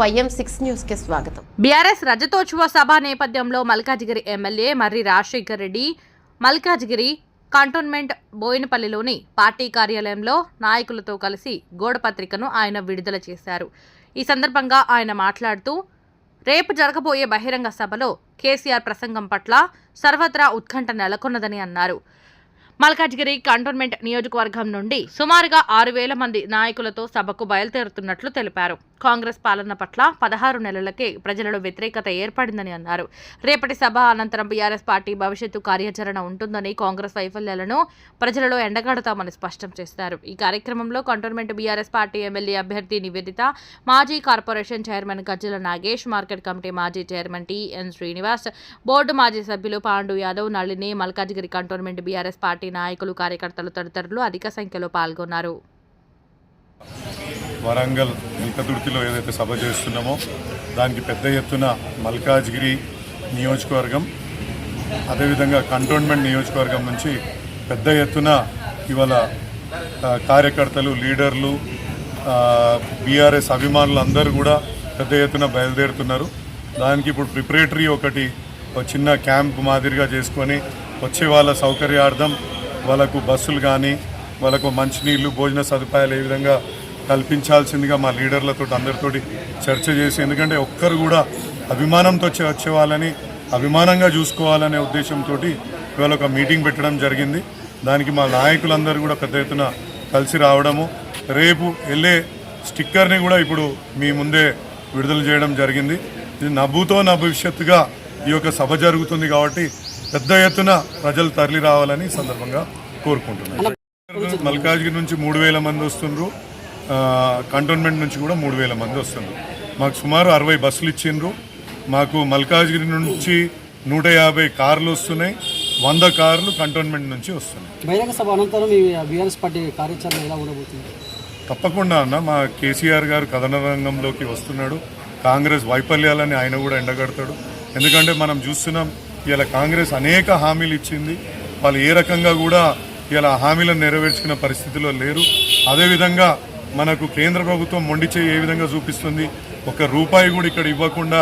YM six న్యూస్కి స్వాగతం. BRS రజతోత్సవ సభ నేపథ్యంలో మల్కాజిగిరి ఎమ్మెల్యే మర్రి రాజశేఖర్ రెడ్డి మల్కాజిగిరి కంటోన్మెంట్ బోయినపల్లిలోని పార్టీ కార్యాలయంలో నాయకులతో కలిసి గోడపత్రికను ఆయన విడుదల చేశారు. ఈ సందర్భంగా ఆయన మాట్లాడుతూ రేపు జరగబోయే బహిరంగ సభలో కేసీఆర్ ప్రసంగం పట్ల సర్వత్రా ఉత్కంఠ నెలకొన్నదని అన్నారు. మల్కాజ్గిరి కంటోన్మెంట్ నియోజకవర్గం నుండి సుమారుగా ఆరు వేల మంది నాయకులతో సభకు బయలుదేరుతున్నట్లు తెలిపారు. కాంగ్రెస్ పాలన పట్ల పదహారు నెలలకే ప్రజలలో వ్యతిరేకత ఏర్పడిందని అన్నారు. రేపటి సభ అనంతరం బీఆర్ఎస్ పార్టీ భవిష్యత్తు కార్యాచరణ ఉంటుందని కాంగ్రెస్ వైఫల్యాలను ప్రజలలో ఎండగడతామని స్పష్టం చేశారు. ఈ కార్యక్రమంలో కంటోన్మెంట్ బీఆర్ఎస్ పార్టీ ఎమ్మెల్యే అభ్యర్థి నివేదిత మాజీ corporation chairman Gajjala Nagesh market committee మాజీ చైర్మన్ టిఎన్ శ్రీనివాస్ బోర్డు మాజీ సభ్యులు Pandu Yadav Nalini Malkajgiri cantonment BRS party నాయకులు కార్యకర్తలు తదితరులు అధిక సంఖ్యలో పాల్గొన్నారు. వరంగల్ మిల్కదుర్తిలో ఏదైతే సభ చేస్తున్నామో దానికి పెద్ద ఎత్తున మల్కాజ్గిరి నియోజకవర్గం అదేవిధంగా కంటోన్మెంట్ నియోజకవర్గం నుంచి పెద్ద ఎత్తున ఇవాళ కార్యకర్తలు లీడర్లు బీఆర్ఎస్ అభిమానులు అందరూ కూడా పెద్ద ఎత్తున బయలుదేరుతున్నారు. దానికి ఇప్పుడు ప్రిపరేటరీ ఒకటి ఒక చిన్న క్యాంప్ మాదిరిగా చేసుకొని వచ్చే వాళ్ళ సౌకర్యార్థం వాళ్ళకు బస్సులు కానీ వాళ్ళకు మంచినీళ్ళు భోజన సదుపాయాలు ఏ విధంగా కల్పించాల్సిందిగా మా లీడర్లతో అందరితోటి చర్చ చేసి ఎందుకంటే ఒక్కరు కూడా అభిమానంతో వచ్చే వచ్చే వాళ్ళని అభిమానంగా చూసుకోవాలనే ఉద్దేశంతో ఇవాళ ఒక మీటింగ్ పెట్టడం జరిగింది. దానికి మా నాయకులందరూ కూడా పెద్ద ఎత్తున కలిసి రావడము. రేపు వెళ్ళే స్టిక్కర్ని కూడా ఇప్పుడు మీ ముందే విడుదల చేయడం జరిగింది. ఇది నవ్వుతో నా భవిష్యత్తుగా ఈ యొక్క సభ జరుగుతుంది కాబట్టి పెద్ద ఎత్తున ప్రజలు తరలి రావాలని సందర్భంగా కోరుకుంటున్నాను. మల్కాజ్గిరి నుంచి మూడు వేల మంది వస్తుండ్రు. ఆ, కంటోన్మెంట్ నుంచి కూడా మూడు వేల మంది వస్తుండ్రు మాకు సుమారు అరవై బస్సులు ఇచ్చిండ్రు. మాకు మల్కాజ్గిరి నుంచి నూట యాభై కార్లు వస్తున్నాయి. వంద కార్లు కంటోన్మెంట్ నుంచి వస్తున్నాయి. బహిరంగ సభ అనంతరం ఈ బీఆర్ఎస్ పార్టీ కార్యాచరణ ఎలా ఉండబోతుంది? తప్పకుండా అన్న మా కేసీఆర్ గారు కథన రంగంలోకి వస్తున్నాడు. కాంగ్రెస్ వైఫల్యాలని ఆయన కూడా ఎండగడతాడు. ఎందుకంటే మనం చూస్తున్నాం ఇలా కాంగ్రెస్ అనేక హామీలు ఇచ్చింది. వాళ్ళు ఏ రకంగా కూడా ఇలా హామీలను నెరవేర్చుకున్న పరిస్థితిలో లేరు. అదేవిధంగా మనకు కేంద్ర ప్రభుత్వం మొండిచే ఏ విధంగా చూపిస్తుంది? ఒక రూపాయి కూడా ఇక్కడ ఇవ్వకుండా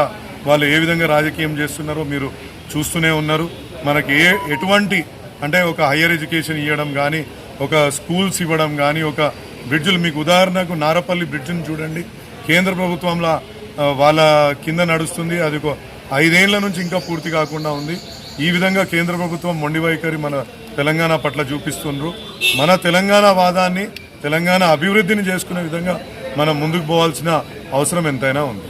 వాళ్ళు ఏ విధంగా రాజకీయం చేస్తున్నారో మీరు చూస్తూనే ఉన్నారు. మనకి ఏ ఎటువంటి అంటే ఒక హయ్యర్ ఎడ్యుకేషన్ ఇవ్వడం కానీ ఒక స్కూల్స్ ఇవ్వడం కానీ ఒక బ్రిడ్జ్లు మీకు ఉదాహరణకు నారపల్లి బ్రిడ్జ్ని చూడండి. కేంద్ర ప్రభుత్వంలో వాళ్ళ కింద నడుస్తుంది. అది ఒక ఐదేళ్ళ నుంచి ఇంకా పూర్తి కాకుండా ఉంది. ఈ విధంగా కేంద్ర ప్రభుత్వం మొండి వైఖరి మన తెలంగాణ పట్ల చూపిస్తుండ్రు. మన తెలంగాణ వాదాన్ని తెలంగాణ అభివృద్ధిని చేసుకునే విధంగా మనం ముందుకు పోవాల్సిన అవసరం ఎంతైనా ఉంది.